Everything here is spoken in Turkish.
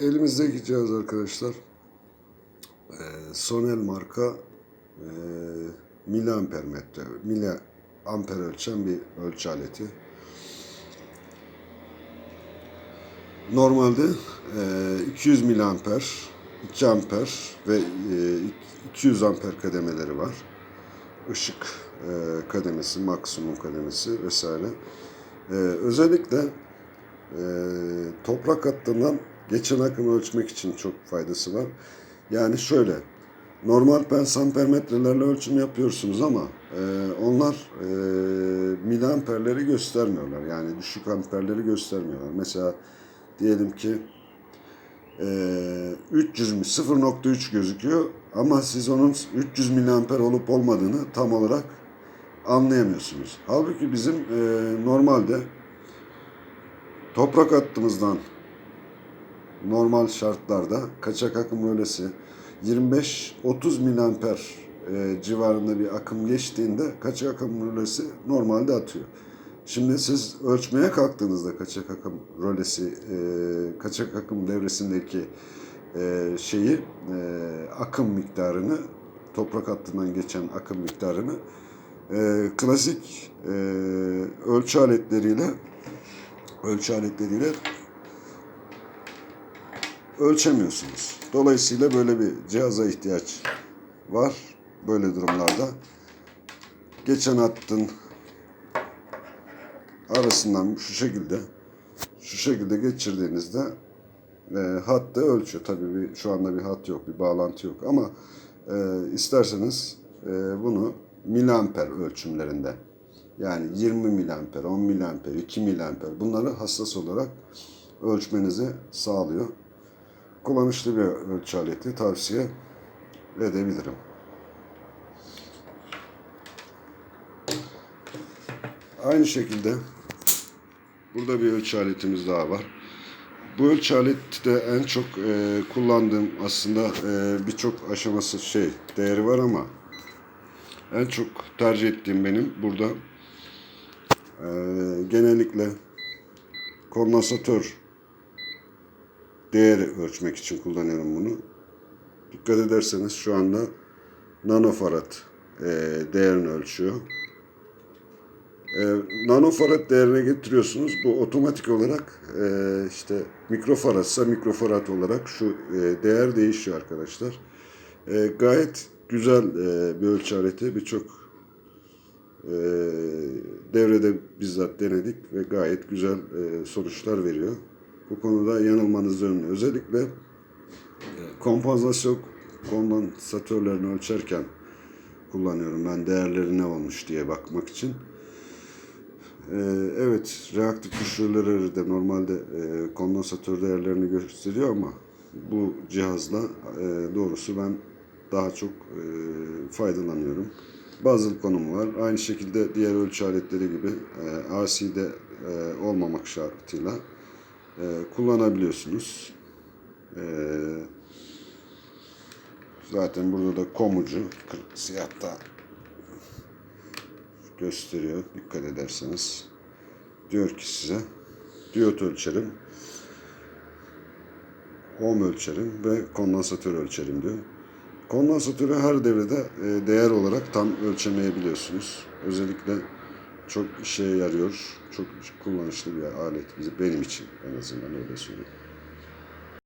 Elimizdeki cihaz arkadaşlar e, Sonel marka e, miliamper metre, miliamper ölçen bir ölçü aleti. Normalde e, 200 miliamper, 2 amper ve e, 200 amper kademeleri var. Işık e, kademesi, maksimum kademesi vesaire. E, özellikle e, toprak hattından geçen akımı ölçmek için çok faydası var. Yani şöyle, normal pensampermetrelerle ölçüm yapıyorsunuz ama e, onlar e, miliamperleri göstermiyorlar. Yani düşük amperleri göstermiyorlar. Mesela diyelim ki e, 300 mü 0.3 gözüküyor ama siz onun 300 miliamper olup olmadığını tam olarak anlayamıyorsunuz. Halbuki bizim e, normalde toprak hattımızdan normal şartlarda kaçak akım rölesi 25-30 miliamper e, civarında bir akım geçtiğinde kaçak akım rölesi normalde atıyor. Şimdi siz ölçmeye kalktığınızda kaçak akım rölesi, e, kaçak akım devresindeki e, şeyi, e, akım miktarını, toprak hattından geçen akım miktarını e, klasik e, ölçü aletleriyle ölçü aletleriyle ölçemiyorsunuz. Dolayısıyla böyle bir cihaza ihtiyaç var böyle durumlarda. Geçen hattın arasından şu şekilde şu şekilde geçirdiğinizde e, hattı ölçüyor. Tabii bir, şu anda bir hat yok, bir bağlantı yok ama e, isterseniz e, bunu miliamper ölçümlerinde yani 20 miliamper, 10 miliamper, 2 miliamper bunları hassas olarak ölçmenizi sağlıyor. Kullanışlı bir ölçü aleti tavsiye edebilirim. Aynı şekilde burada bir ölçü aletimiz daha var. Bu ölçü aleti de en çok e, kullandığım aslında e, birçok aşaması şey değeri var ama en çok tercih ettiğim benim burada e, genellikle kondansatör değeri ölçmek için kullanıyorum bunu. Dikkat ederseniz şu anda nanofarad e, değerini ölçüyor. E, nanofarad değerine getiriyorsunuz. Bu otomatik olarak e, işte mikrofaradsa mikrofarad olarak şu e, değer değişiyor arkadaşlar. E, gayet güzel e, bir ölçü aleti. Birçok e, devrede bizzat denedik ve gayet güzel e, sonuçlar veriyor. Bu konuda yanılmanızı önlüyor. Özellikle e, kompansasyon kondansatörlerini ölçerken kullanıyorum ben değerleri ne olmuş diye bakmak için. Ee, evet, reaktif düşürüleri de normalde e, kondansatör değerlerini gösteriyor ama bu cihazla e, doğrusu ben daha çok e, faydalanıyorum. Bazı konumu var. Aynı şekilde diğer ölçü aletleri gibi e, RC'de e, olmamak şartıyla e, kullanabiliyorsunuz. E, zaten burada da komucu siyahta gösteriyor. Dikkat ederseniz. Diyor ki size diyot ölçerim, ohm ölçerim ve kondansatör ölçerim diyor. Kondansatörü her devrede e, değer olarak tam ölçemeyebiliyorsunuz. Özellikle çok işe yarıyor. Çok kullanışlı bir alet bize benim için en azından öyle söyleyeyim.